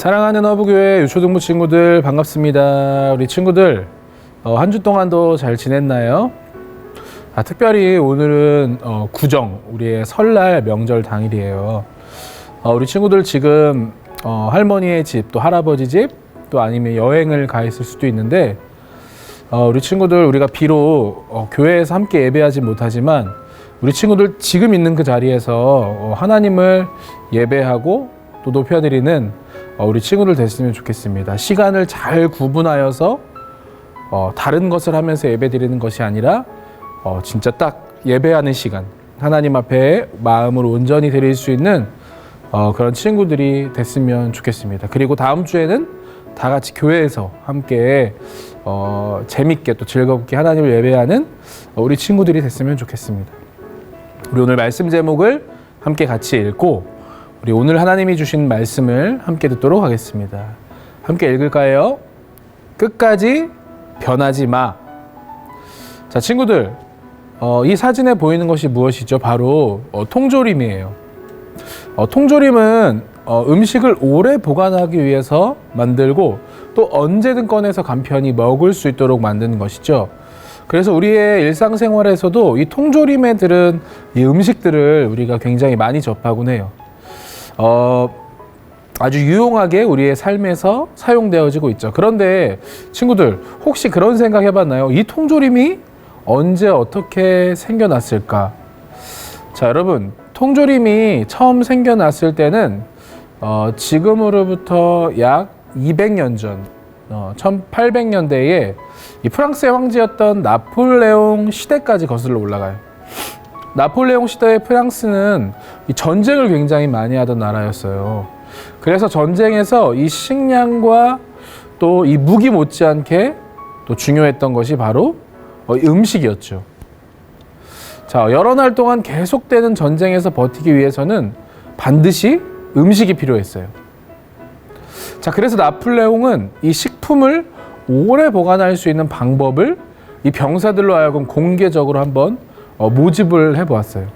사랑하는 어부교회 유초등부 친구들 반갑습니다. 우리 친구들 어, 한주 동안도 잘 지냈나요? 아, 특별히 오늘은 어, 구정 우리의 설날 명절 당일이에요. 어, 우리 친구들 지금 어, 할머니의 집 또 할아버지 집 또 아니면 여행을 가 있을 수도 있는데 어, 우리 친구들 우리가 비록 어, 교회에서 함께 예배하지 못하지만 우리 친구들 지금 있는 그 자리에서 어, 하나님을 예배하고 또 높여드리는 어, 우리 친구들 됐으면 좋겠습니다. 시간을 잘 구분하여서 어, 다른 것을 하면서 예배 드리는 것이 아니라 어, 진짜 딱 예배하는 시간 하나님 앞에 마음으로 온전히 드릴 수 있는 어, 그런 친구들이 됐으면 좋겠습니다. 그리고 다음 주에는 다 같이 교회에서 함께 어, 재밌게 또 즐겁게 하나님을 예배하는 어, 우리 친구들이 됐으면 좋겠습니다. 우리 오늘 말씀 제목을 함께 같이 읽고 우리 오늘 하나님이 주신 말씀을 함께 듣도록 하겠습니다. 함께 읽을까요? 끝까지 변하지 마. 자, 친구들, 어, 이 사진에 보이는 것이 무엇이죠? 바로 어, 통조림이에요. 어, 통조림은 어, 음식을 오래 보관하기 위해서 만들고 또 언제든 꺼내서 간편히 먹을 수 있도록 만드는 것이죠. 그래서 우리의 일상생활에서도 이 통조림에 들은 이 음식들을 우리가 굉장히 많이 접하곤 해요. 어, 아주 유용하게 우리의 삶에서 사용되어지고 있죠. 그런데 친구들 혹시 그런 생각 해봤나요? 이 통조림이 언제 어떻게 생겨났을까? 자, 여러분 통조림이 처음 생겨났을 때는 어, 지금으로부터 약 200년 전, 어, 1800년대에 이 프랑스의 황제였던 나폴레옹 시대까지 거슬러 올라가요. 나폴레옹 시대의 프랑스는 이 전쟁을 굉장히 많이 하던 나라였어요. 그래서 전쟁에서 이 식량과 또 이 무기 못지않게 또 중요했던 것이 바로 어, 이 음식이었죠. 자, 여러 날 동안 계속되는 전쟁에서 버티기 위해서는 반드시 음식이 필요했어요. 자, 그래서 나폴레옹은 이 식품을 오래 보관할 수 있는 방법을 이 병사들로 하여금 공개적으로 한번 어, 모집을 해보았어요.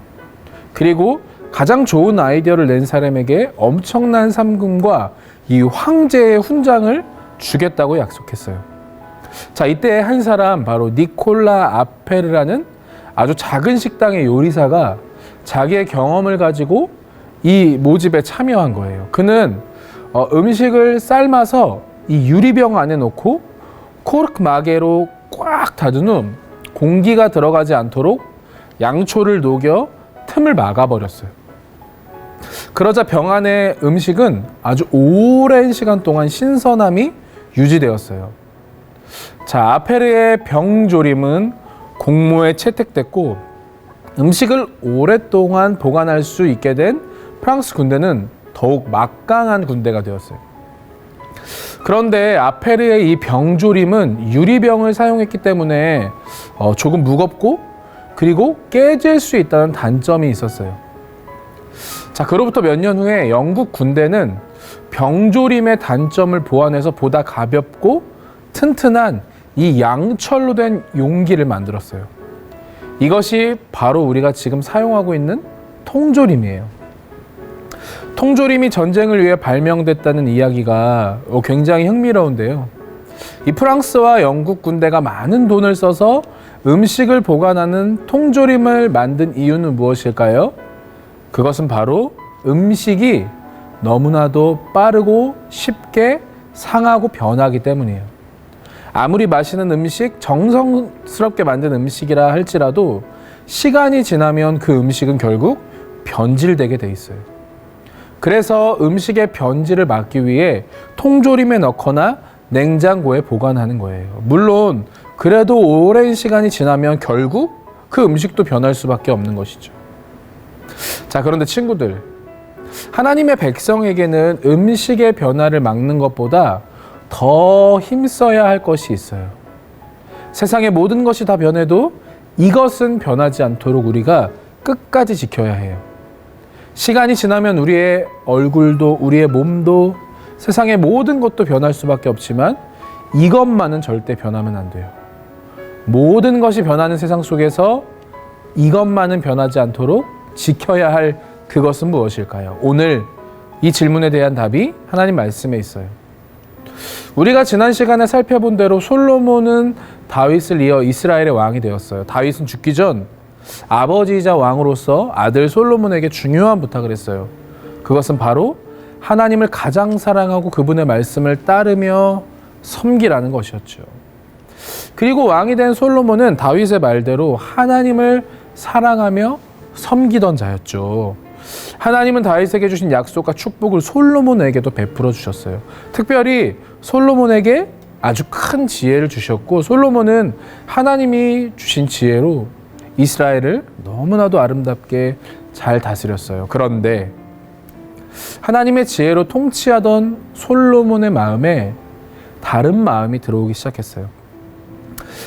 그리고 가장 좋은 아이디어를 낸 사람에게 엄청난 상금과 이 황제의 훈장을 주겠다고 약속했어요. 자, 이때 한 사람 바로 니콜라 아페르라는 아주 작은 식당의 요리사가 자기의 경험을 가지고 이 모집에 참여한 거예요. 그는 어, 음식을 삶아서 이 유리병 안에 넣고 코르크 마개로 꽉 닫은 후 공기가 들어가지 않도록 양초를 녹여 틈을 막아버렸어요. 그러자 병 안의 음식은 아주 오랜 시간 동안 신선함이 유지되었어요. 자, 아페르의 병조림은 공모에 채택됐고 음식을 오랫동안 보관할 수 있게 된 프랑스 군대는 더욱 막강한 군대가 되었어요. 그런데 아페르의 이 병조림은 유리병을 사용했기 때문에 어, 조금 무겁고 그리고 깨질 수 있다는 단점이 있었어요. 자, 그로부터 몇 년 후에 영국 군대는 병조림의 단점을 보완해서 보다 가볍고 튼튼한 이 양철로 된 용기를 만들었어요. 이것이 바로 우리가 지금 사용하고 있는 통조림이에요. 통조림이 전쟁을 위해 발명됐다는 이야기가 어, 굉장히 흥미로운데요. 이 프랑스와 영국 군대가 많은 돈을 써서 음식을 보관하는 통조림을 만든 이유는 무엇일까요? 그것은 바로 음식이 너무나도 빠르고 쉽게 상하고 변하기 때문이에요. 아무리 맛있는 음식, 정성스럽게 만든 음식이라 할지라도 시간이 지나면 그 음식은 결국 변질되게 돼 있어요. 그래서 음식의 변질을 막기 위해 통조림에 넣거나 냉장고에 보관하는 거예요. 물론 그래도 오랜 시간이 지나면 결국 그 음식도 변할 수밖에 없는 것이죠. 자, 그런데 친구들. 하나님의 백성에게는 음식의 변화를 막는 것보다 더 힘써야 할 것이 있어요. 세상의 모든 것이 다 변해도 이것은 변하지 않도록 우리가 끝까지 지켜야 해요. 시간이 지나면 우리의 얼굴도 우리의 몸도 세상의 모든 것도 변할 수밖에 없지만 이것만은 절대 변하면 안 돼요. 모든 것이 변하는 세상 속에서 이것만은 변하지 않도록 지켜야 할 그것은 무엇일까요? 오늘 이 질문에 대한 답이 하나님 말씀에 있어요. 우리가 지난 시간에 살펴본 대로 솔로몬은 다윗을 이어 이스라엘의 왕이 되었어요. 다윗은 죽기 전 아버지이자 왕으로서 아들 솔로몬에게 중요한 부탁을 했어요. 그것은 바로 하나님을 가장 사랑하고 그분의 말씀을 따르며 섬기라는 것이었죠. 그리고 왕이 된 솔로몬은 다윗의 말대로 하나님을 사랑하며 섬기던 자였죠. 하나님은 다윗에게 주신 약속과 축복을 솔로몬에게도 베풀어 주셨어요. 특별히 솔로몬에게 아주 큰 지혜를 주셨고 솔로몬은 하나님이 주신 지혜로 이스라엘을 너무나도 아름답게 잘 다스렸어요. 그런데 하나님의 지혜로 통치하던 솔로몬의 마음에 다른 마음이 들어오기 시작했어요.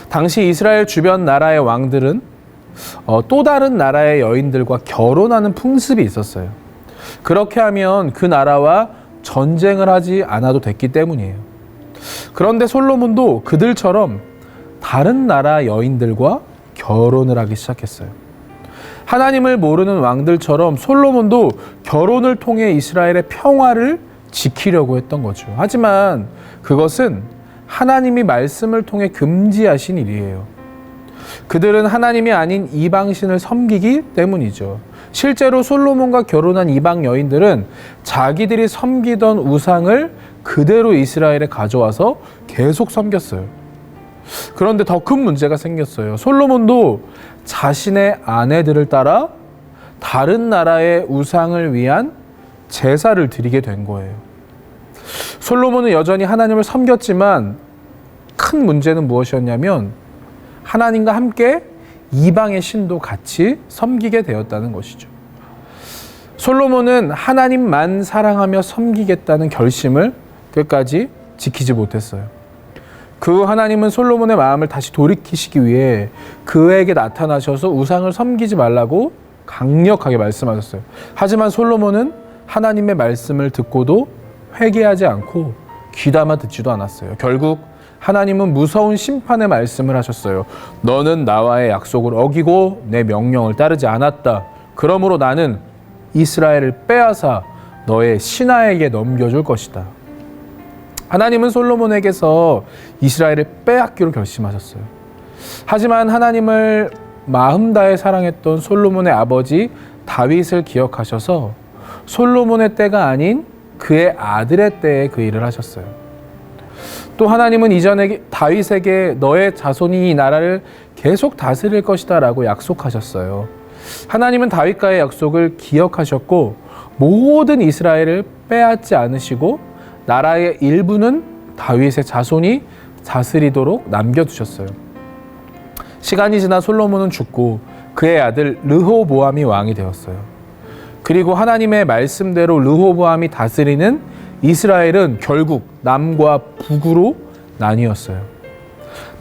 당시 이스라엘 주변 나라의 왕들은 어, 또 다른 나라의 여인들과 결혼하는 풍습이 있었어요. 그렇게 하면 그 나라와 전쟁을 하지 않아도 됐기 때문이에요. 그런데 솔로몬도 그들처럼 다른 나라 여인들과 결혼을 하기 시작했어요. 하나님을 모르는 왕들처럼 솔로몬도 결혼을 통해 이스라엘의 평화를 지키려고 했던 거죠. 하지만 그것은 하나님이 말씀을 통해 금지하신 일이에요. 그들은 하나님이 아닌 이방신을 섬기기 때문이죠. 실제로 솔로몬과 결혼한 이방 여인들은 자기들이 섬기던 우상을 그대로 이스라엘에 가져와서 계속 섬겼어요. 그런데 더 큰 문제가 생겼어요. 솔로몬도 자신의 아내들을 따라 다른 나라의 우상을 위한 제사를 드리게 된 거예요. 솔로몬은 여전히 하나님을 섬겼지만 큰 문제는 무엇이었냐면 하나님과 함께 이방의 신도 같이 섬기게 되었다는 것이죠. 솔로몬은 하나님만 사랑하며 섬기겠다는 결심을 끝까지 지키지 못했어요. 그 하나님은 솔로몬의 마음을 다시 돌이키시기 위해 그에게 나타나셔서 우상을 섬기지 말라고 강력하게 말씀하셨어요. 하지만 솔로몬은 하나님의 말씀을 듣고도 회개하지 않고 귀담아 듣지도 않았어요. 결국 하나님은 무서운 심판의 말씀을 하셨어요. 너는 나와의 약속을 어기고 내 명령을 따르지 않았다. 그러므로 나는 이스라엘을 빼앗아 너의 신하에게 넘겨줄 것이다. 하나님은 솔로몬에게서 이스라엘을 빼앗기로 결심하셨어요. 하지만 하나님을 마음 다해 사랑했던 솔로몬의 아버지 다윗을 기억하셔서 솔로몬의 때가 아닌 그의 아들의 때에 그 일을 하셨어요. 또 하나님은 이전에 다윗에게 너의 자손이 이 나라를 계속 다스릴 것이다라고 약속하셨어요. 하나님은 다윗과의 약속을 기억하셨고 모든 이스라엘을 빼앗지 않으시고 나라의 일부는 다윗의 자손이 다스리도록 남겨두셨어요. 시간이 지나 솔로몬은 죽고 그의 아들 르호보암이 왕이 되었어요. 그리고 하나님의 말씀대로 르호보암이 다스리는 이스라엘은 결국 남과 북으로 나뉘었어요.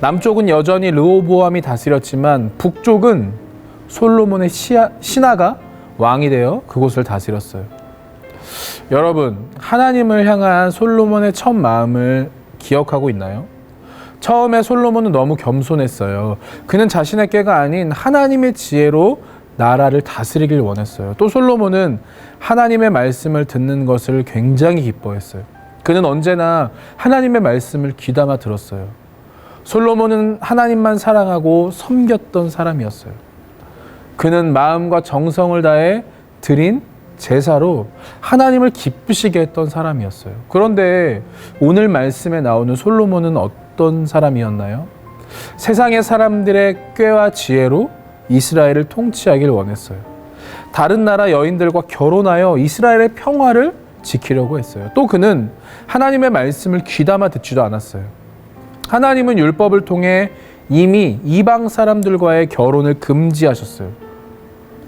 남쪽은 여전히 르호보암이 다스렸지만 북쪽은 솔로몬의 시아, 신하가 왕이 되어 그곳을 다스렸어요. 여러분, 하나님을 향한 솔로몬의 첫 마음을 기억하고 있나요? 처음에 솔로몬은 너무 겸손했어요. 그는 자신의 꾀가 아닌 하나님의 지혜로 나라를 다스리길 원했어요. 또 솔로몬은 하나님의 말씀을 듣는 것을 굉장히 기뻐했어요. 그는 언제나 하나님의 말씀을 귀담아 들었어요. 솔로몬은 하나님만 사랑하고 섬겼던 사람이었어요. 그는 마음과 정성을 다해 드린 제사로 하나님을 기쁘시게 했던 사람이었어요. 그런데 오늘 말씀에 나오는 솔로몬은 어떤 사람이었나요? 세상의 사람들의 꾀와 지혜로 이스라엘을 통치하길 원했어요. 다른 나라 여인들과 결혼하여 이스라엘의 평화를 지키려고 했어요. 또 그는 하나님의 말씀을 귀담아 듣지도 않았어요. 하나님은 율법을 통해 이미 이방 사람들과의 결혼을 금지하셨어요.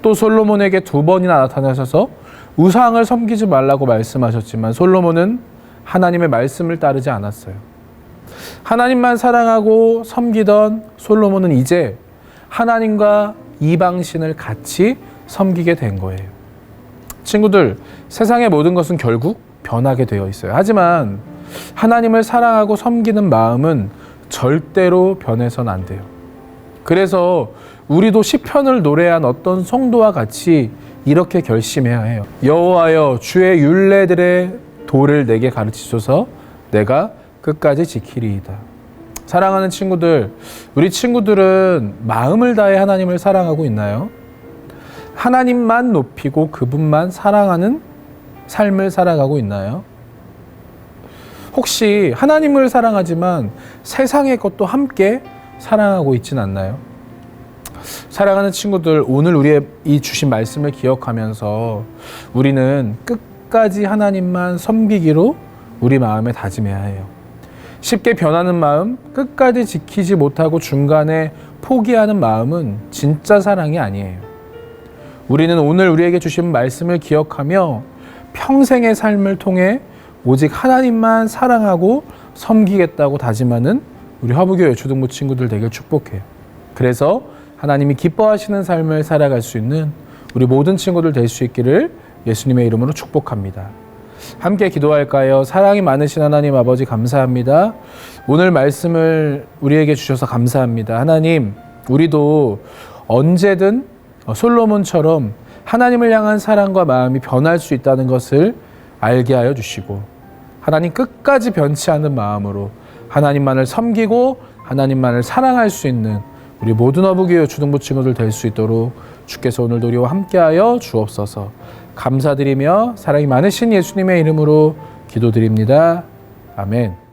또 솔로몬에게 두 번이나 나타나셔서 우상을 섬기지 말라고 말씀하셨지만 솔로몬은 하나님의 말씀을 따르지 않았어요. 하나님만 사랑하고 섬기던 솔로몬은 이제 하나님과 이방신을 같이 섬기게 된 거예요. 친구들, 세상의 모든 것은 결국 변하게 되어 있어요. 하지만 하나님을 사랑하고 섬기는 마음은 절대로 변해선 안 돼요. 그래서 우리도 시편을 노래한 어떤 성도와 같이 이렇게 결심해야 해요. 여호와여 주의 율례들의 도를 내게 가르치소서 내가 끝까지 지키리이다. 사랑하는 친구들, 우리 친구들은 마음을 다해 하나님을 사랑하고 있나요? 하나님만 높이고 그분만 사랑하는 삶을 살아가고 있나요? 혹시 하나님을 사랑하지만 세상의 것도 함께 사랑하고 있진 않나요? 사랑하는 친구들, 오늘 우리의 이 주신 말씀을 기억하면서 우리는 끝까지 하나님만 섬기기로 우리 마음에 다짐해야 해요. 쉽게 변하는 마음, 끝까지 지키지 못하고 중간에 포기하는 마음은 진짜 사랑이 아니에요. 우리는 오늘 우리에게 주신 말씀을 기억하며 평생의 삶을 통해 오직 하나님만 사랑하고 섬기겠다고 다짐하는 우리 화부교회 초등부 친구들 되길 축복해요. 그래서 하나님이 기뻐하시는 삶을 살아갈 수 있는 우리 모든 친구들 될 수 있기를 예수님의 이름으로 축복합니다. 함께 기도할까요? 사랑이 많으신 하나님 아버지 감사합니다. 오늘 말씀을 우리에게 주셔서 감사합니다. 하나님, 우리도 언제든 솔로몬처럼 하나님을 향한 사랑과 마음이 변할 수 있다는 것을 알게 하여 주시고 하나님 끝까지 변치 않는 마음으로 하나님만을 섬기고 하나님만을 사랑할 수 있는 우리 모든 어부교회 주동부 친구들 될 수 있도록 주께서 오늘도 우리와 함께하여 주옵소서 감사드리며 사랑이 많으신 예수님의 이름으로 기도드립니다. 아멘.